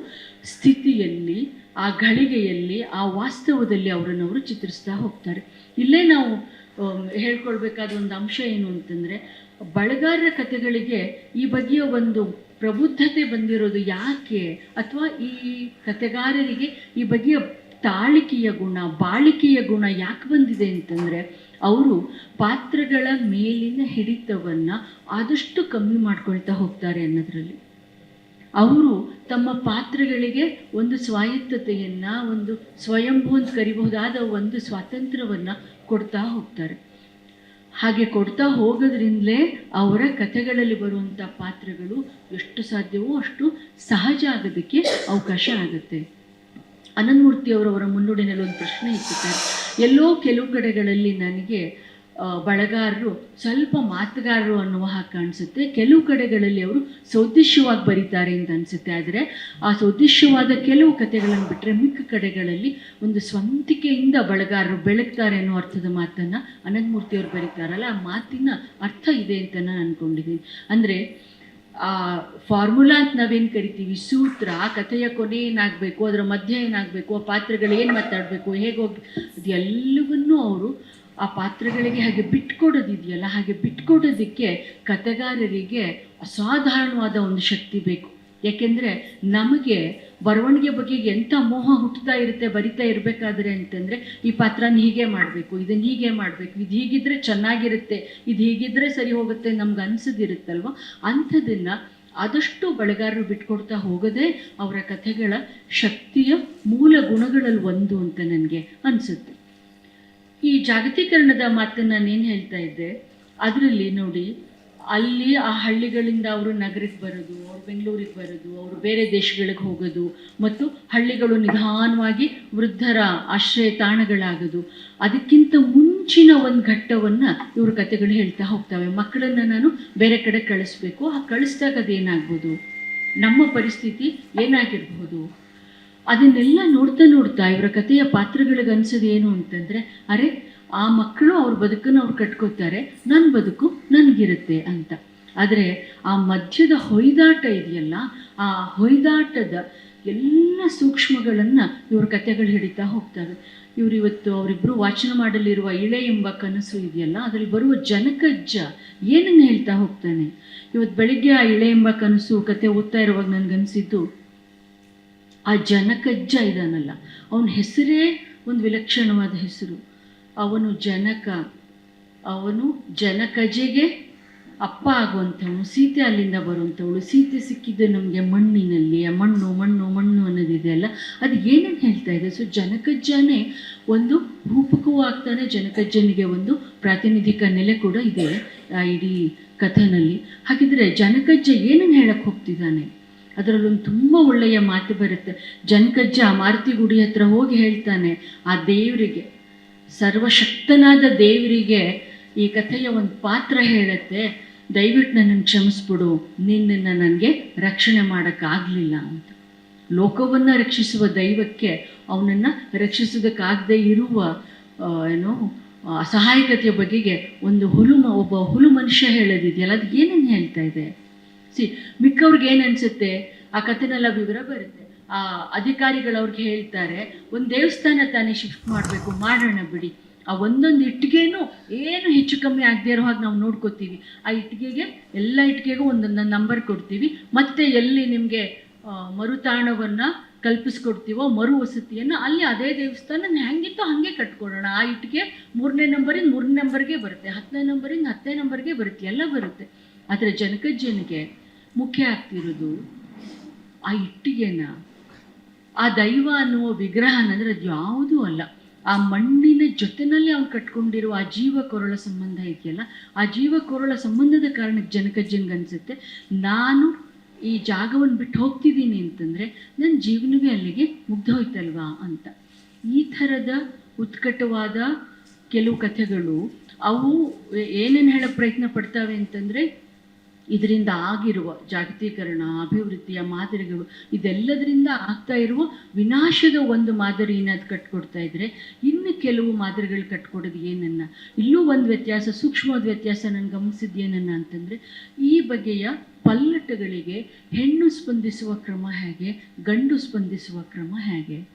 ಸ್ಥಿತಿಯಲ್ಲಿ, ಆ ಘಳಿಗೆಯಲ್ಲಿ, ಆ ವಾಸ್ತವದಲ್ಲಿ ಅವರನ್ನು ಅವರು ಚಿತ್ರಿಸ್ತಾ ಹೋಗ್ತಾರೆ. ಇಲ್ಲೇ ನಾವು ಹೇಳ್ಕೊಳ್ಬೇಕಾದ ಒಂದು ಅಂಶ ಏನು ಅಂತಂದರೆ, ಬಳಗಾರರ ಕಥೆಗಳಿಗೆ ಈ ಬಗೆಯ ಒಂದು ಪ್ರಬುದ್ಧತೆ ಬಂದಿರೋದು ಯಾಕೆ? ಅಥವಾ ಈ ಕಥೆಗಾರರಿಗೆ ಈ ಬಗೆಯ ತಾಳಿಕೆಯ ಗುಣ, ಬಾಳಿಕೆಯ ಗುಣ ಯಾಕೆ ಬಂದಿದೆ ಅಂತಂದರೆ ಅವರು ಪಾತ್ರಗಳ ಮೇಲಿನ ಹಿಡಿತವನ್ನು ಆದಷ್ಟು ಕಮ್ಮಿ ಮಾಡ್ಕೊಳ್ತಾ ಹೋಗ್ತಾರೆ ಅನ್ನೋದ್ರಲ್ಲಿ. ಅವರು ತಮ್ಮ ಪಾತ್ರಗಳಿಗೆ ಒಂದು ಸ್ವಾಯತ್ತತೆಯನ್ನು, ಒಂದು ಸ್ವಯಂಭೂ ಅಂತ ಕರಿಬಹುದಾದ ಒಂದು ಸ್ವಾತಂತ್ರ್ಯವನ್ನು ಕೊಡ್ತಾ ಹೋಗ್ತಾರೆ. ಹಾಗೆ ಕೊಡ್ತಾ ಹೋಗೋದ್ರಿಂದಲೇ ಅವರ ಕಥೆಗಳಲ್ಲಿ ಬರುವಂಥ ಪಾತ್ರಗಳು ಎಷ್ಟು ಸಾಧ್ಯವೋ ಅಷ್ಟು ಸಹಜ ಆಗೋದಕ್ಕೆ ಅವಕಾಶ ಆಗುತ್ತೆ. ಅನಂತಮೂರ್ತಿಯವರವರ ಮುನ್ನುಡಿನಲ್ಲಿ ಒಂದು ಪ್ರಶ್ನೆ ಇಟ್ಟಿದ್ದಾರೆ. ಎಲ್ಲೋ ಕೆಲವು ಕಡೆಗಳಲ್ಲಿ ನನಗೆ ಬಳಗಾರರು ಸ್ವಲ್ಪ ಮಾತುಗಾರರು ಅನ್ನುವ ಹಾಗೆ ಕಾಣಿಸುತ್ತೆ. ಕೆಲವು ಕಡೆಗಳಲ್ಲಿ ಅವರು ಸೌದಿಶ್ಯವಾಗಿ ಬರೀತಾರೆ ಅಂತ ಅನಿಸುತ್ತೆ. ಆದರೆ ಆ ಸೌದಿಶ್ಯವಾದ ಕೆಲವು ಕಥೆಗಳನ್ನು ಬಿಟ್ಟರೆ ಮಿಕ್ಕ ಕಡೆಗಳಲ್ಲಿ ಒಂದು ಸ್ವಂತಿಕೆಯಿಂದ ಬಳಗಾರರು ಬೆಳಗ್ತಾರೆ ಅನ್ನೋ ಅರ್ಥದ ಮಾತನ್ನು ಅನಂತಮೂರ್ತಿಯವರು ಬರೀತಾರಲ್ಲ, ಆ ಮಾತಿನ ಅರ್ಥ ಇದೆ ಅಂತ ನಾನು ಅಂದ್ಕೊಂಡಿದ್ದೀನಿ ಅಂದರೆ ಆ ಫಾರ್ಮುಲಾ ಅಂತ ನಾವೇನು ಕರಿತೀವಿ? ಸೂತ್ರ, ಆ ಕಥೆಯ ಕೊನೆ ಏನಾಗಬೇಕು, ಅದರ ಮಧ್ಯ ಏನಾಗಬೇಕು, ಆ ಪಾತ್ರಗಳು ಏನು ಮಾತಾಡಬೇಕು, ಹೇಗೆ ಹೋಗಿ, ಅದು ಎಲ್ಲವನ್ನೂ ಅವರು ಆ ಪಾತ್ರಗಳಿಗೆ ಹಾಗೆ ಬಿಟ್ಕೊಡೋದಿದೆಯಲ್ಲ, ಹಾಗೆ ಬಿಟ್ಕೊಡೋದಕ್ಕೆ ಕಥೆಗಾರರಿಗೆ ಅಸಾಧಾರಣವಾದ ಒಂದು ಶಕ್ತಿ ಬೇಕು. ಯಾಕೆಂದರೆ ನಮಗೆ ಬರವಣಿಗೆ ಬಗ್ಗೆ ಎಂಥ ಮೋಹ ಹುಟ್ಟುತ್ತಾ ಇರುತ್ತೆ, ಬರಿತಾ ಇರಬೇಕಾದ್ರೆ ಅಂತಂದರೆ ಈ ಪಾತ್ರನ ಹೀಗೆ ಮಾಡಬೇಕು ಇದನ್ನು ಹೀಗೆ ಮಾಡಬೇಕು, ಇದು ಹೀಗಿದ್ರೆ ಚೆನ್ನಾಗಿರುತ್ತೆ, ಇದು ಹೀಗಿದ್ರೆ ಸರಿ ಹೋಗುತ್ತೆ ನಮ್ಗೆ ಅನ್ಸದಿರುತ್ತಲ್ವ? ಅಂಥದನ್ನು ಆದಷ್ಟು ಬಳಗಾರರು ಬಿಟ್ಕೊಡ್ತಾ ಹೋಗದೆ ಅವರ ಕಥೆಗಳ ಶಕ್ತಿಯ ಮೂಲ ಗುಣಗಳಲ್ಲಿ ಒಂದು ಅಂತ ನನಗೆ ಅನಿಸುತ್ತೆ. ಈ ಜಾಗತೀಕರಣದ ಮಾತನ್ನು ನಾನೇನು ಹೇಳ್ತಾ ಇದ್ದೆ, ಅದರಲ್ಲಿ ನೋಡಿ ಅಲ್ಲಿ ಆ ಹಳ್ಳಿಗಳಿಂದ ಅವರು ನಗರಕ್ಕೆ ಬರೋದು, ಅವ್ರು ಬೆಂಗಳೂರಿಗೆ ಬರೋದು, ಅವರು ಬೇರೆ ದೇಶಗಳಿಗೆ ಹೋಗೋದು, ಮತ್ತು ಹಳ್ಳಿಗಳು ನಿಧಾನವಾಗಿ ವೃದ್ಧರ ಆಶ್ರಯ ತಾಣಗಳಾಗೋದು. ಅದಕ್ಕಿಂತ ಮುಂಚಿನ ಒಂದು ಘಟ್ಟವನ್ನು ಇವ್ರ ಕಥೆಗಳು ಹೇಳ್ತಾ ಹೋಗ್ತವೆ. ಮಕ್ಕಳನ್ನು ನಾನು ಬೇರೆ ಕಡೆ ಕಳಿಸ್ಬೇಕು. ಆ ಕಳಿಸ್ದಾಗ ಅದೇನಾಗ್ಬೋದು? ನಮ್ಮ ಪರಿಸ್ಥಿತಿ ಏನಾಗಿರ್ಬೋದು? ಅದನ್ನೆಲ್ಲ ನೋಡ್ತಾ ನೋಡ್ತಾ ಇವರ ಕಥೆಯ ಪಾತ್ರಗಳಿಗೆ ಅನಿಸೋದು ಏನು ಅಂತಂದರೆ, ಅರೆ ಆ ಮಕ್ಕಳು ಅವ್ರ ಬದುಕನ್ನು ಅವ್ರು ಕಟ್ಕೋತಾರೆ ನನ್ನ ಬದುಕು ನನಗಿರುತ್ತೆ ಅಂತ. ಆದರೆ ಆ ಮಧ್ಯದ ಹೊಯ್ದಾಟ ಇದೆಯಲ್ಲ, ಆ ಹೊಯ್ದಾಟದ ಎಲ್ಲ ಸೂಕ್ಷ್ಮಗಳನ್ನು ಇವ್ರ ಕಥೆಗಳು ಹಿಡಿತಾ ಹೋಗ್ತವೆ ಇವರು ಇವತ್ತು ಅವರಿಬ್ಬರು ವಾಚನ ಮಾಡಲಿರುವ ಇಳೆ ಎಂಬ ಕನಸು ಇದೆಯಲ್ಲ, ಅದರಲ್ಲಿ ಬರುವ ಜನಕಜ್ಜ ಏನನ್ನು ಹೇಳ್ತಾ ಹೋಗ್ತಾನೆ? ಇವತ್ತು ಬೆಳಿಗ್ಗೆ ಆ ಇಳೆ ಎಂಬ ಕನಸು ಕತೆ ಓದ್ತಾ ಇರುವಾಗ ನನಗನ್ಸಿದ್ದು, ಆ ಜನಕಜ್ಜ ಇದಾನಲ್ಲ, ಅವನ ಹೆಸರೇ ಒಂದು ವಿಲಕ್ಷಣವಾದ ಹೆಸರು. ಅವನು ಜನಕ, ಅವನು ಜನಕಜೆಗೆ ಅಪ್ಪ ಆಗುವಂಥವನು, ಸೀತೆ ಅಲ್ಲಿಂದ ಬರುವಂಥವಳು. ಸೀತೆ ಸಿಕ್ಕಿದ್ದು ನಮಗೆ ಮಣ್ಣಿನಲ್ಲಿ ಮಣ್ಣು ಮಣ್ಣು ಮಣ್ಣು ಅನ್ನೋದಿದೆಯಲ್ಲ ಅದು ಏನೇನು ಹೇಳ್ತಾ ಇದೆ? ಸೊ ಜನಕಜ್ಜನೇ ಒಂದು ರೂಪಕವೂ ಆಗ್ತಾನೆ, ಜನಕಜ್ಜನಿಗೆ ಒಂದು ಪ್ರಾತಿನಿಧಿಕ ನೆಲೆ ಕೂಡ ಇದೆ ಇಡೀ ಕಥನಲ್ಲಿ. ಹಾಗಿದ್ರೆ ಜನಕಜ್ಜ ಏನೇನು ಹೇಳಕ್ಕೆ ಹೋಗ್ತಿದ್ದಾನೆ? ಅದರಲ್ಲೊಂದು ತುಂಬ ಒಳ್ಳೆಯ ಮಾತು ಬರುತ್ತೆ. ಜನಕಜ್ಜ ಮಾರುತಿ ಗುಡಿ ಹತ್ರ ಹೋಗಿ ಹೇಳ್ತಾನೆ, ಆ ದೇವರಿಗೆ ಸರ್ವಶಕ್ತನಾದ ದೇವರಿಗೆ ಈ ಕಥೆಯ ಒಂದು ಪಾತ್ರ ಹೇಳುತ್ತೆ. ದಯವಿಟ್ಟು ನನ್ನನ್ನು ಕ್ಷಮಿಸ್ಬಿಡು. ನಿನ್ನನ್ನು ನನಗೆ ರಕ್ಷಣೆ ಮಾಡೋಕ್ಕಾಗಲಿಲ್ಲ ಅಂತ. ಲೋಕವನ್ನು ರಕ್ಷಿಸುವ ದೈವಕ್ಕೆ ಅವನನ್ನು ರಕ್ಷಿಸೋದಕ್ಕಾಗದೇ ಇರುವ ಏನು ಅಸಹಾಯಕತೆಯ ಬಗೆಗೆ ಒಂದು ಹುಲು ಒಬ್ಬ ಹುಲು ಮನುಷ್ಯ ಹೇಳೋದಿದೆಯಲ್ಲ ಅದು ಏನೇನು ಹೇಳ್ತಾ ಇದೆ? ಸಿ, ಮಿಕ್ಕವ್ರಿಗೆ ಏನು ಅನಿಸುತ್ತೆ? ಆ ಕಥೆನೆಲ್ಲ ವಿವರ ಬರುತ್ತೆ. ಆ, ಅಧಿಕಾರಿಗಳು ಅವ್ರಿಗೆ ಹೇಳ್ತಾರೆ, ಒಂದು ದೇವಸ್ಥಾನ ತಾನೇ ಶಿಫ್ಟ್ ಮಾಡಬೇಕು, ಮಾಡೋಣ ಬಿಡಿ. ಆ ಒಂದೊಂದು ಇಟ್ಟಿಗೆನೂ ಏನು ಹೆಚ್ಚು ಕಮ್ಮಿ ಆಗದೆ ಇರೋ ಹಾಗೆ ನಾವು ನೋಡ್ಕೋತೀವಿ. ಆ ಇಟ್ಟಿಗೆಗೆ, ಎಲ್ಲ ಇಟ್ಟಿಗೆಗೂ ಒಂದೊಂದು ನಂಬರ್ ಕೊಡ್ತೀವಿ. ಮತ್ತೆ ಎಲ್ಲಿ ನಿಮಗೆ ಮರುತಾಣವನ್ನು ಕಲ್ಪಿಸ್ಕೊಡ್ತೀವೋ, ಮರು ವಸತಿಯನ್ನು ಅಲ್ಲಿ ಅದೇ ದೇವಸ್ಥಾನ ಹೆಂಗಿತ್ತೋ ಹಾಗೆ ಕಟ್ಕೊಡೋಣ. ಆ ಇಟ್ಟಿಗೆ ಮೂರನೇ ನಂಬರಿಂದ ಮೂರನೇ ನಂಬರ್ಗೆ ಬರುತ್ತೆ. ಹತ್ತನೇ ನಂಬರಿಂದ ಹತ್ತನೇ ನಂಬರ್ಗೆ ಬರುತ್ತೆ. ಎಲ್ಲ ಬರುತ್ತೆ. ಆದರೆ ಜನಕಜ್ಜನಿಗೆ ಮುಖ್ಯ ಆಗ್ತಿರೋದು ಆ ಇಟ್ಟಿಗೆನ ಆ ದೈವ ಅನ್ನುವ ವಿಗ್ರಹ ಅಂದರೆ ಅದು ಯಾವುದೂ ಅಲ್ಲ. ಆ ಮಣ್ಣಿನ ಜೊತೆನಲ್ಲಿ ಅವ್ನು ಕಟ್ಕೊಂಡಿರುವ ಆ ಜೀವ ಕೊರಳ ಸಂಬಂಧ ಇದೆಯಲ್ಲ, ಆ ಜೀವ ಕೊರಳ ಸಂಬಂಧದ ಕಾರಣಕ್ಕೆ ಜಂಗ ಅನಿಸುತ್ತೆ? ನಾನು ಈ ಜಾಗವನ್ನು ಬಿಟ್ಟು ಹೋಗ್ತಿದ್ದೀನಿ ಅಂತಂದರೆ ನನ್ನ ಜೀವನವೇ ಅಲ್ಲಿಗೆ ಮುಗ್ದೋಯ್ತಲ್ವಾ ಅಂತ. ಈ ಥರದ ಉತ್ಕಟವಾದ ಕೆಲವು ಕಥೆಗಳು ಅವು ಏನೇನು ಹೇಳೋ ಪ್ರಯತ್ನ ಪಡ್ತಾವೆ ಅಂತಂದರೆ ಇದರಿಂದ ಆಗಿರುವ ಜಾಗತೀಕರಣ, ಅಭಿವೃದ್ಧಿಯ ಮಾದರಿಗಳು ಇದೆಲ್ಲದರಿಂದ ಆಗ್ತಾ ಇರುವ ವಿನಾಶದ ಒಂದು ಮಾದರಿನ ಅದು ಕಟ್ಕೊಡ್ತಾ ಇದ್ರೆ ಇನ್ನು ಕೆಲವು ಮಾದರಿಗಳು ಕಟ್ಕೊಡೋದು ಏನನ್ನ ಇಲ್ಲೂ ಒಂದು ವ್ಯತ್ಯಾಸ, ಸೂಕ್ಷ್ಮವಾದ ವ್ಯತ್ಯಾಸ ನಾನು ಗಮನಿಸಿದ್ದು ಏನನ್ನ ಅಂತಂದರೆ ಈ ಬಗೆಯ ಪಲ್ಲಟಗಳಿಗೆ ಹೆಣ್ಣು ಸ್ಪಂದಿಸುವ ಕ್ರಮ ಹೇಗೆ, ಗಂಡು ಸ್ಪಂದಿಸುವ ಕ್ರಮ ಹೇಗೆ?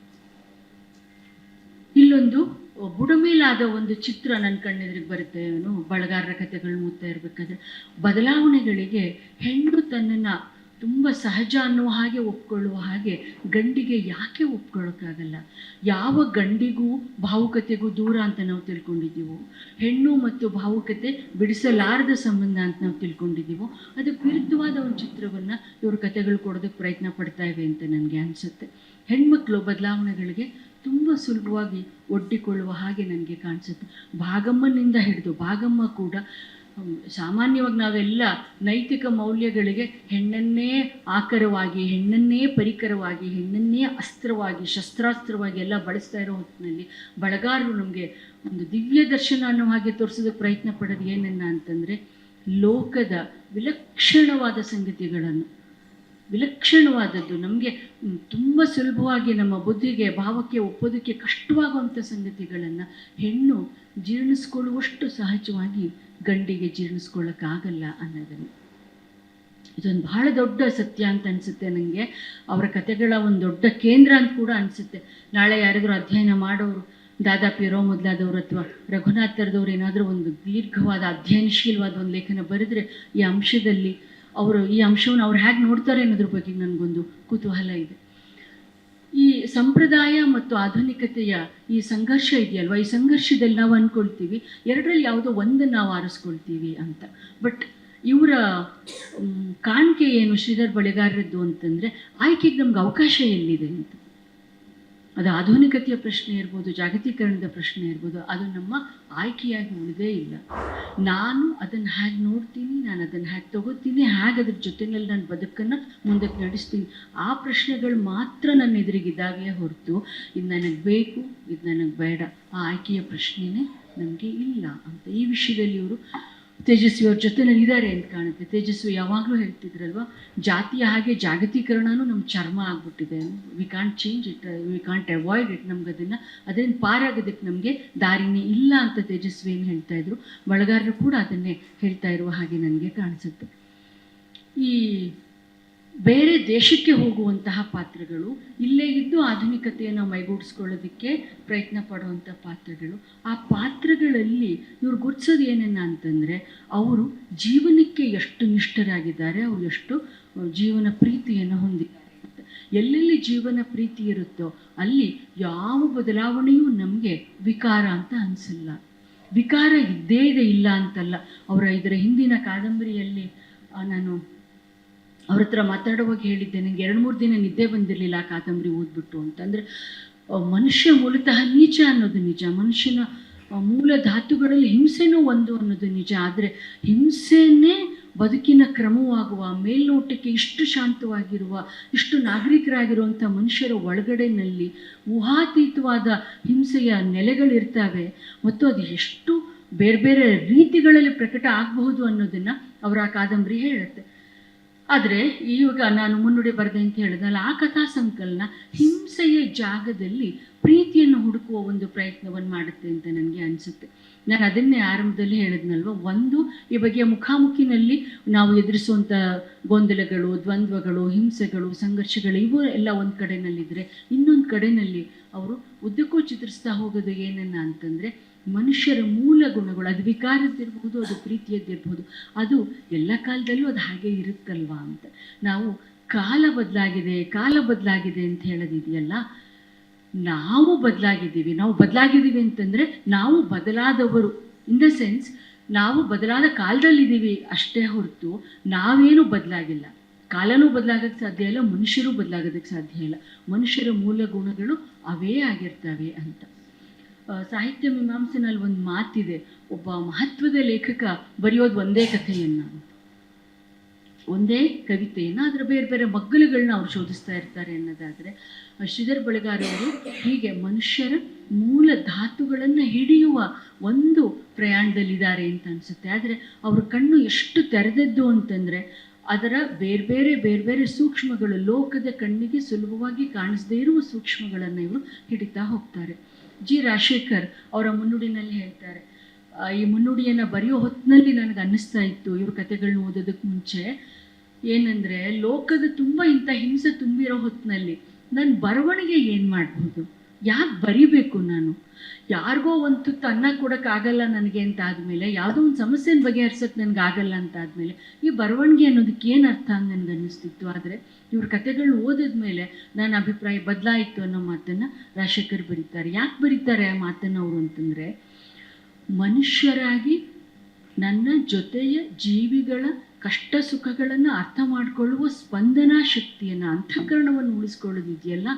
ಇಲ್ಲೊಂದು ಬುಡಮೇಲಾದ ಒಂದು ಚಿತ್ರ ನನ್ನ ಕಣ್ಣೆದುರಿಗೆ ಬರುತ್ತೆ, ಏನು, ಬಳಗಾರರ ಕಥೆಗಳು ಓದ್ತಾ ಇರಬೇಕಾದ್ರೆ. ಬದಲಾವಣೆಗಳಿಗೆ ಹೆಣ್ಣು ತನ್ನನ್ನು ತುಂಬ ಸಹಜ ಅನ್ನುವ ಹಾಗೆ ಒಪ್ಕೊಳ್ಳುವ ಹಾಗೆ ಗಂಡಿಗೆ ಯಾಕೆ ಒಪ್ಕೊಳ್ಳೋಕ್ಕಾಗಲ್ಲ? ಯಾವ ಗಂಡಿಗೂ ಭಾವುಕತೆಗೂ ದೂರ ಅಂತ ನಾವು ತಿಳ್ಕೊಂಡಿದ್ದೀವೋ, ಹೆಣ್ಣು ಮತ್ತು ಭಾವುಕತೆ ಬಿಡಿಸಲಾರದ ಸಂಬಂಧ ಅಂತ ನಾವು ತಿಳ್ಕೊಂಡಿದ್ದೀವೋ ಅದಕ್ಕೆ ವಿರುದ್ಧವಾದ ಒಂದು ಚಿತ್ರವನ್ನು ಇವ್ರ ಕಥೆಗಳು ಕೊಡೋದಕ್ಕೆ ಪ್ರಯತ್ನ ಪಡ್ತಾ ಇವೆ ಅಂತ ನನಗೆ ಅನಿಸುತ್ತೆ. ಹೆಣ್ಮಕ್ಳು ಬದಲಾವಣೆಗಳಿಗೆ ತುಂಬ ಸುಲಭವಾಗಿ ಒಡ್ಡಿಕೊಳ್ಳುವ ಹಾಗೆ ನನಗೆ ಕಾಣಿಸುತ್ತೆ. ಭಾಗಮ್ಮನಿಂದ ಹಿಡಿದು ಭಾಗಮ್ಮ ಕೂಡ ಸಾಮಾನ್ಯವಾಗಿ ನಾವೆಲ್ಲ ನೈತಿಕ ಮೌಲ್ಯಗಳಿಗೆ ಹೆಣ್ಣನ್ನೇ ಆಕರವಾಗಿ, ಹೆಣ್ಣನ್ನೇ ಪರಿಕರವಾಗಿ, ಹೆಣ್ಣನ್ನೇ ಅಸ್ತ್ರವಾಗಿ, ಶಸ್ತ್ರಾಸ್ತ್ರವಾಗಿ ಎಲ್ಲ ಬಳಸ್ತಾ ಇರೋ ಹೊತ್ತಿನಲ್ಲಿ ಬಳಗಾರರು ನಮಗೆ ಒಂದು ದಿವ್ಯ ದರ್ಶನ ಅನ್ನೋ ಹಾಗೆ ತೋರಿಸೋದಕ್ಕೆ ಪ್ರಯತ್ನ ಪಡೋದು ಏನನ್ನ ಅಂತಂದರೆ ಲೋಕದ ವಿಲಕ್ಷಣವಾದ ಸಂಗತಿಗಳನ್ನು. ವಿಲಕ್ಷಣವಾದದ್ದು. ನಮಗೆ ತುಂಬ ಸುಲಭವಾಗಿ ನಮ್ಮ ಬುದ್ಧಿಗೆ, ಭಾವಕ್ಕೆ, ಒಪ್ಪೋದಕ್ಕೆ ಕಷ್ಟವಾಗುವಂಥ ಸಂಗತಿಗಳನ್ನು ಹೆಣ್ಣು ಜೀರ್ಣಿಸ್ಕೊಳ್ಳುವಷ್ಟು ಸಹಜವಾಗಿ ಗಂಡಿಗೆ ಜೀರ್ಣಿಸ್ಕೊಳ್ಳೋಕ್ಕಾಗಲ್ಲ ಅನ್ನೋದನ್ನು. ಇದೊಂದು ಬಹಳ ದೊಡ್ಡ ಸತ್ಯ ಅಂತ ಅನಿಸುತ್ತೆ ನನಗೆ ಅವರ ಕಥೆಗಳ ಒಂದು ದೊಡ್ಡ ಕೇಂದ್ರ ಅಂತ ಕೂಡ ಅನಿಸುತ್ತೆ. ನಾಳೆ ಯಾರಾದರೂ ಅಧ್ಯಯನ ಮಾಡೋರು ದಾದಾ ಪಿರೋ ಮೊದಲಾದವರು ಅಥವಾ ರಘುನಾಥರದವ್ರು ಏನಾದರೂ ಒಂದು ದೀರ್ಘವಾದ ಅಧ್ಯಯನಶೀಲವಾದ ಒಂದು ಲೇಖನ ಬರೆದ್ರೆ ಈ ಅಂಶದಲ್ಲಿ ಅವರು ಈ ಅಂಶವನ್ನು ಅವ್ರು ಹೇಗೆ ನೋಡ್ತಾರೆ ಅನ್ನೋದ್ರ ಬಗ್ಗೆ ನನಗೊಂದು ಕುತೂಹಲ ಇದೆ. ಈ ಸಂಪ್ರದಾಯ ಮತ್ತು ಆಧುನಿಕತೆಯ ಈ ಸಂಘರ್ಷ ಇದೆಯಲ್ವ? ಈ ಸಂಘರ್ಷದಲ್ಲಿ ನಾವು ಅಂದ್ಕೊಳ್ತೀವಿ ಎರಡರಲ್ಲಿ ಯಾವುದೋ ಒಂದನ್ನು ನಾವು ಆರಿಸ್ಕೊಳ್ತೀವಿ ಅಂತ. ಬಟ್ ಇವರ ಕಾಣಿಕೆ ಏನು ಶ್ರೀಧರ್ ಬಳೆಗಾರರದ್ದು ಅಂತಂದರೆ, ಆಯ್ಕೆಗೆ ನಮ್ಗೆ ಅವಕಾಶ ಎಲ್ಲಿದೆ ಅಂತ. ಅದು ಆಧುನಿಕತೆಯ ಪ್ರಶ್ನೆ ಇರ್ಬೋದು, ಜಾಗತೀಕರಣದ ಪ್ರಶ್ನೆ ಇರ್ಬೋದು, ಅದು ನಮ್ಮ ಆಯ್ಕೆಯಾಗಿ ಉಳಿದೇ ಇಲ್ಲ. ನಾನು ಅದನ್ನು ಹೇಗೆ ನೋಡ್ತೀನಿ, ನಾನು ಅದನ್ನು ಹೇಗೆ ತಗೋತೀನಿ ಹೇಗೆ ಅದ್ರ ಜೊತೆಯಲ್ಲಿ ನಾನು ಬದುಕನ್ನು ಮುಂದಕ್ಕೆ ನಡೆಸ್ತೀನಿ, ಆ ಪ್ರಶ್ನೆಗಳು ಮಾತ್ರ ನನ್ನ ಎದುರಿಗಿದ್ದಾಗಲೇ ಹೊರತು ಇದು ನನಗೆ ಬೇಕು, ಇದು ನನಗೆ ಬೇಡ, ಆ ಆಯ್ಕೆಯ ಪ್ರಶ್ನೆನೇ ನಮಗೆ ಇಲ್ಲ ಅಂತ ಈ ವಿಷಯದಲ್ಲಿ ಇವರು ತೇಜಸ್ವಿ ಅವ್ರ ಜೊತೆನಲ್ಲಿ ಇದ್ದಾರೆ ಅಂತ ಕಾಣುತ್ತೆ. ತೇಜಸ್ವಿ ಯಾವಾಗಲೂ ಹೇಳ್ತಿದ್ರಲ್ವ? ಜಾತಿಯ ಹಾಗೆ ಜಾಗತೀಕರಣನೂ ನಮ್ಮ ಚರ್ಮ ಆಗ್ಬಿಟ್ಟಿದೆ. We can't change it we can't avoid it ನಮ್ಗೆ ಅದನ್ನು. ಅದರಿಂದ ಪಾರಾಗೋದಕ್ಕೆ ನಮಗೆ ದಾರಿನೇ ಇಲ್ಲ ಅಂತ ತೇಜಸ್ವಿ ಏನು ಹೇಳ್ತಾ ಇದ್ರು. ಬಳಗಾರರು ಕೂಡ ಅದನ್ನೇ ಹೇಳ್ತಾ ಇರುವ ಹಾಗೆ ನನಗೆ ಕಾಣಿಸುತ್ತೆ. ಈ ಬೇರೆ ದೇಶಕ್ಕೆ ಹೋಗುವಂತಹ ಪಾತ್ರಗಳು, ಇಲ್ಲೇ ಇದ್ದು ಆಧುನಿಕತೆಯನ್ನು ಮೈಗೂಡಿಸ್ಕೊಳ್ಳೋದಕ್ಕೆ ಪ್ರಯತ್ನ ಪಡುವಂಥ ಪಾತ್ರಗಳು. ಆ ಪಾತ್ರಗಳಲ್ಲಿ ಇವ್ರು ಗುರ್ಸೋದು ಏನನ್ನ ಅಂತಂದರೆ, ಅವರು ಜೀವನಕ್ಕೆ ಎಷ್ಟು ನಿಷ್ಠರಾಗಿದ್ದಾರೆ, ಅವರು ಎಷ್ಟು ಜೀವನ ಪ್ರೀತಿಯನ್ನು ಹೊಂದಿದ್ದಾರೆ. ಎಲ್ಲೆಲ್ಲಿ ಜೀವನ ಪ್ರೀತಿ ಇರುತ್ತೋ ಅಲ್ಲಿ ಯಾವ ಬದಲಾವಣೆಯೂ ನಮಗೆ ವಿಕಾರ ಅಂತ ಅನಿಸಲ್ಲ. ವಿಕಾರ ಇದ್ದೇ ಇದೆ ಇಲ್ಲ ಅಂತಲ್ಲ. ಅವರ ಇದರ ಹಿಂದಿನ ಕಾದಂಬರಿಯಲ್ಲಿ ನಾನು ಅವ್ರ ಹತ್ರ ಮಾತಾಡುವಾಗ ಹೇಳಿದ್ದೆ ನನಗೆ ಎರಡು ಮೂರು ದಿನ ನಿದ್ದೆ ಬಂದಿರಲಿಲ್ಲ ಆ ಕಾದಂಬರಿ ಓದ್ಬಿಟ್ಟು ಅಂತಂದರೆ ಮನುಷ್ಯ ಮೂಲತಃ ನೀಚ ಅನ್ನೋದು ನಿಜ. ಮನುಷ್ಯನ ಮೂಲ ಧಾತುಗಳಲ್ಲಿ ಹಿಂಸೆನೂ ಒಂದು ಅನ್ನೋದು ನಿಜ. ಆದರೆ ಹಿಂಸೆನೇ ಬದುಕಿನ ಕ್ರಮವಾಗುವ, ಮೇಲ್ನೋಟಕ್ಕೆ ಇಷ್ಟು ಶಾಂತವಾಗಿರುವ, ಇಷ್ಟು ನಾಗರಿಕರಾಗಿರುವಂಥ ಮನುಷ್ಯರ ಒಳಗಡೆನಲ್ಲಿ ಊಹಾತೀತವಾದ ಹಿಂಸೆಯ ನೆಲೆಗಳಿರ್ತವೆ. ಮತ್ತು ಅದು ಎಷ್ಟು ಬೇರೆ ಬೇರೆ ರೀತಿಗಳಲ್ಲಿ ಪ್ರಕಟ ಆಗಬಹುದು ಅನ್ನೋದನ್ನು ಅವರ ಆ ಕಾದಂಬರಿ ಹೇಳುತ್ತೆ. ಆದರೆ ಈಗ ನಾನು ಮುನ್ನುಡಿ ಬರೆದೆ ಅಂತ ಹೇಳಿದಲ್ಲ ಆ ಕಥಾ ಸಂಕಲನ ಹಿಂಸೆಯ ಜಾಗದಲ್ಲಿ ಪ್ರೀತಿಯನ್ನು ಹುಡುಕುವ ಒಂದು ಪ್ರಯತ್ನವನ್ನು ಮಾಡುತ್ತೆ ಅಂತ ನನಗೆ ಅನಿಸುತ್ತೆ. ನಾನು ಅದನ್ನೇ ಆರಂಭದಲ್ಲಿ ಹೇಳಿದ್ನಲ್ವ, ಒಂದು ಈ ಬಗೆಯ ಮುಖಾಮುಖಿನಲ್ಲಿ ನಾವು ಎದುರಿಸುವಂಥ ಗೊಂದಲಗಳು, ದ್ವಂದ್ವಗಳು, ಹಿಂಸೆಗಳು, ಸಂಘರ್ಷಗಳು, ಇವು ಎಲ್ಲ ಒಂದು ಕಡೆನಲ್ಲಿದ್ದರೆ ಇನ್ನೊಂದು ಕಡೆಯಲ್ಲಿ ಅವರು ಉದ್ದಕ್ಕೂ ಚಿತ್ರಿಸ್ತಾ ಹೋಗೋದು ಏನನ್ನ ಅಂತಂದರೆ ಮನುಷ್ಯರ ಮೂಲ ಗುಣಗಳು, ಅದು ವಿಕಾರದ್ದಿರ್ಬೋದು, ಅದು ಪ್ರೀತಿಯದ್ದಿರಬಹುದು ಅದು ಎಲ್ಲ ಕಾಲದಲ್ಲೂ ಅದು ಹಾಗೆ ಇರುತ್ತಲ್ವಾ ಅಂತ. ನಾವು ಕಾಲ ಬದಲಾಗಿದೆ ಕಾಲ ಬದಲಾಗಿದೆ ಅಂತ ಹೇಳೋದಿದೆಯಲ್ಲ, ನಾವು ಬದಲಾಗಿದ್ದೀವಿ. ನಾವು ಬದಲಾಗಿದ್ದೀವಿ ಅಂತಂದರೆ ನಾವು ಬದಲಾದವರು. ಇನ್ ದ ಸೆನ್ಸ್ ನಾವು ಬದಲಾದ ಕಾಲದಲ್ಲಿದ್ದೀವಿ ಅಷ್ಟೇ ಹೊರತು ನಾವೇನು ಬದಲಾಗಿಲ್ಲ. ಕಾಲನೂ ಬದಲಾಗೋಕ್ಕೆ ಸಾಧ್ಯ ಇಲ್ಲ, ಮನುಷ್ಯರು ಬದಲಾಗೋದಕ್ಕೆ ಸಾಧ್ಯ ಇಲ್ಲ. ಮನುಷ್ಯರ ಮೂಲ ಗುಣಗಳು ಅವೇ ಆಗಿರ್ತವೆ ಅಂತ. ಸಾಹಿತ್ಯ ಮೀಮಾಂಸೆನಲ್ಲಿ ಒಂದು ಮಾತಿದೆ. ಒಬ್ಬ ಮಹತ್ವದ ಲೇಖಕ ಬರೆಯೋದು ಒಂದೇ ಕಥೆಯನ್ನು. ಒಂದೇ ಕವಿತೆಯನ್ನು ಅದರ ಬೇರೆ ಬೇರೆ ಮಗ್ಗಲುಗಳನ್ನ ಅವ್ರು ಶೋಧಿಸ್ತಾ ಇರ್ತಾರೆ ಅನ್ನೋದಾದರೆ ಶ್ರೀಧರ್ ಬಳಗಾರವರು ಹೀಗೆ ಮನುಷ್ಯರ ಮೂಲ ಧಾತುಗಳನ್ನು ಹಿಡಿಯುವ ಒಂದು ಪ್ರಯಾಣದಲ್ಲಿದ್ದಾರೆ ಅಂತ ಅನಿಸುತ್ತೆ. ಆದರೆ ಅವ್ರ ಕಣ್ಣು ಎಷ್ಟು ತೆರೆದದ್ದು ಅಂತಂದರೆ, ಅದರ ಬೇರೆ ಬೇರೆ ಬೇರೆ ಬೇರೆ ಸೂಕ್ಷ್ಮಗಳು, ಲೋಕದ ಕಣ್ಣಿಗೆ ಸುಲಭವಾಗಿ ಕಾಣಿಸದೇ ಇರುವ ಸೂಕ್ಷ್ಮಗಳನ್ನು ಇವರು ಹಿಡಿತಾ ಹೋಗ್ತಾರೆ. ಜಿ ರಾಜಶೇಖರ್ ಅವರ ಮುನ್ನುಡಿನಲ್ಲಿ ಹೇಳ್ತಾರೆ. ಈ ಮುನ್ನುಡಿಯನ್ನು ಬರೆಯೋ ಹೊತ್ತಿನಲ್ಲಿ ನನಗೆ ಅನ್ನಿಸ್ತಾ ಇತ್ತು ಇವ್ರ ಕಥೆಗಳನ್ನ ಓದೋದಕ್ಕೆ ಮುಂಚೆ. ಏನಂದರೆ, ಲೋಕದ ತುಂಬ ಇಂಥ ಹಿಂಸೆ ತುಂಬಿರೋ ಹೊತ್ತಿನಲ್ಲಿ ನನ್ನ ಬರವಣಿಗೆ ಏನು ಮಾಡ್ಬೋದು? ಯಾಕೆ ಬರಿಬೇಕು ನಾನು? ಯಾರಿಗೋ ಒಂದು ತುತ್ತು ಅನ್ನ ಕೊಡೋಕ್ಕಾಗಲ್ಲ ನನಗೆ ಅಂತ ಆದಮೇಲೆ ಯಾವುದೋ ಒಂದು ಸಮಸ್ಯೆನ ಬಗೆಹರ್ಸೋಕ್ಕೆ ನನಗೆ ಆಗಲ್ಲ ಅಂತ ಆದಮೇಲೆ ಈ ಬರವಣಿಗೆ ಅನ್ನೋದಕ್ಕೆ ಏನು ಅರ್ಥ ಅಂತ ನನಗೆ ಅನ್ನಿಸ್ತಿತ್ತು ಆದರೆ, ಇವ್ರ ಕಥೆಗಳು ಓದಿದ ಮೇಲೆ ನನ್ನ ಅಭಿಪ್ರಾಯ ಬದಲಾಯಿತು ಅನ್ನೋ ಮಾತನ್ನು ರಾಜಶೇಖರ್ ಬರೀತಾರೆ. ಯಾಕೆ ಬರೀತಾರೆ ಆ ಮಾತನ್ನು ಅವರು ಅಂತಂದರೆ, ಮನುಷ್ಯರಾಗಿ ನನ್ನ ಜೊತೆಯ ಜೀವಿಗಳ ಕಷ್ಟ ಸುಖಗಳನ್ನು ಅರ್ಥ ಮಾಡಿಕೊಳ್ಳುವ ಸ್ಪಂದನಾ ಶಕ್ತಿಯನ್ನು ಅಂತಃಕರಣವನ್ನು ಉಳಿಸ್ಕೊಳ್ಳೋದಿದೆಯಲ್ಲ,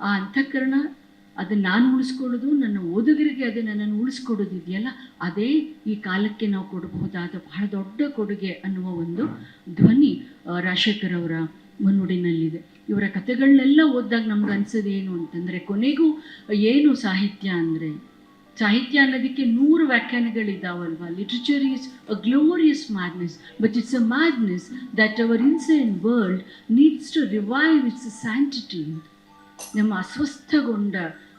ಆ ಅಂತಃಕರಣ ಅದನ್ನು ನಾನು ಉಳಿಸ್ಕೊಳ್ಳೋದು, ನನ್ನ ಓದುಗರಿಗೆ ಅದು ನನ್ನನ್ನು ಉಳಿಸ್ಕೊಡೋದಿದೆಯಲ್ಲ ಅದೇ ಈ ಕಾಲಕ್ಕೆ ನಾವು ಕೊಡಬಹುದಾದ ಬಹಳ ದೊಡ್ಡ ಕೊಡುಗೆ ಅನ್ನುವ ಒಂದು ಧ್ವನಿ ರಾಜಶೇಖರ್ ಅವರ ಮುನ್ನುಡಿನಲ್ಲಿದೆ. ಇವರ ಕಥೆಗಳನ್ನೆಲ್ಲ ಓದಿದಾಗ ನಮ್ಗೆ ಅನ್ಸೋದು ಏನು ಅಂತಂದರೆ, ಕೊನೆಗೂ ಏನು ಸಾಹಿತ್ಯ ಅಂದರೆ, ಸಾಹಿತ್ಯ ಅನ್ನೋದಕ್ಕೆ ನೂರು ವ್ಯಾಖ್ಯಾನಗಳಿದ್ದಾವಲ್ವಾ literature is a glorious madness but it's a madness that our insane world needs to revive its sanity ನಮ್ಮ ಅಸ್ವಸ್ಥಗೊಂಡ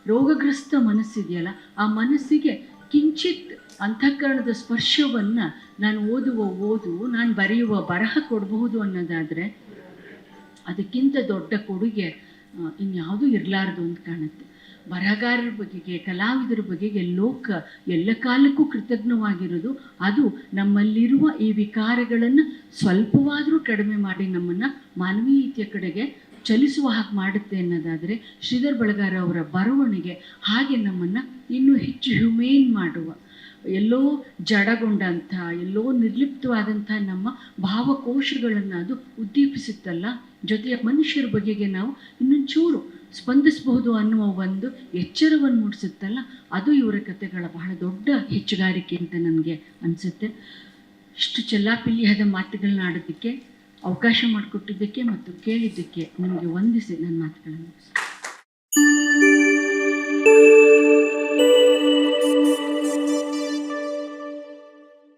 ರೋಗಗ್ರಸ್ತ ಮನಸ್ಸಿದೆಯಲ್ಲ, ಆ ಮನಸ್ಸಿಗೆ ಕಿಂಚಿತ್ ಅಂತಃಕರಣದ ಸ್ಪರ್ಶವನ್ನು ನಾನು ಓದುವ ಓದು, ನಾನು ಬರೆಯುವ ಬರಹ ಕೊಡಬಹುದು ಅನ್ನೋದಾದರೆ, ಅದಕ್ಕಿಂತ ದೊಡ್ಡ ಕೊಡುಗೆ ಇನ್ಯಾವುದೂ ಇರಲಾರ್ದು ಅಂತ ಕಾಣುತ್ತೆ. ಬರಹಗಾರರ ಬಗೆಗೆ, ಕಲಾವಿದರ ಬಗೆಗೆ ಲೋಕ ಎಲ್ಲ ಕಾಲಕ್ಕೂ ಕೃತಜ್ಞವಾಗಿರೋದು, ಅದು ನಮ್ಮಲ್ಲಿರುವ ಈ ವಿಕಾರಗಳನ್ನು ಸ್ವಲ್ಪವಾದರೂ ಕಡಿಮೆ ಮಾಡಿ ನಮ್ಮನ್ನು ಮಾನವೀಯತೆಯ ಕಡೆಗೆ ಚಲಿಸುವ ಹಾಗೆ ಮಾಡುತ್ತೆ ಅನ್ನೋದಾದರೆ ಶ್ರೀಧರ್ ಬಳಗಾರ ಅವರ ಬರವಣಿಗೆ ಹಾಗೆ ನಮ್ಮನ್ನು ಇನ್ನೂ ಹೆಚ್ಚು ಹ್ಯುಮೇನ್ ಮಾಡುವ. ಎಲ್ಲೋ ಜಡಗೊಂಡಂಥ, ಎಲ್ಲೋ ನಿರ್ಲಿಪ್ತವಾದಂಥ ನಮ್ಮ ಭಾವಕೋಶಗಳನ್ನು ಅದು ಉದ್ದೀಪಿಸುತ್ತಲ್ಲ. ಜೊತೆಯ ಮನುಷ್ಯರ ಬಗೆಗೆ ನಾವು ಇನ್ನೊಂಚೂರು ಸ್ಪಂದಿಸಬಹುದು ಅನ್ನುವ ಒಂದು ಎಚ್ಚರವನ್ನು ಮೂಡಿಸುತ್ತಲ್ಲ, ಅದು ಇವರ ಕಥೆಗಳ ಬಹಳ ದೊಡ್ಡ ಹೆಚ್ಚುಗಾರಿಕೆ ಅಂತ ನನಗೆ ಅನಿಸುತ್ತೆ. ಇಷ್ಟು ಚೆಲ್ಲಾಪಿಲ್ಲಿಯಾದ ಮಾತುಗಳನ್ನ ಆಡೋದಕ್ಕೆ ಅವಕಾಶ ಮಾಡಿಕೊಟ್ಟಿದ್ದಕ್ಕೆ ಮತ್ತು ಕೇಳಿದ್ದಕ್ಕೆ ನಿಮಗೆ ವಂದಿಸಿ ನನ್ನ ಮಾತುಗಳನ್ನು.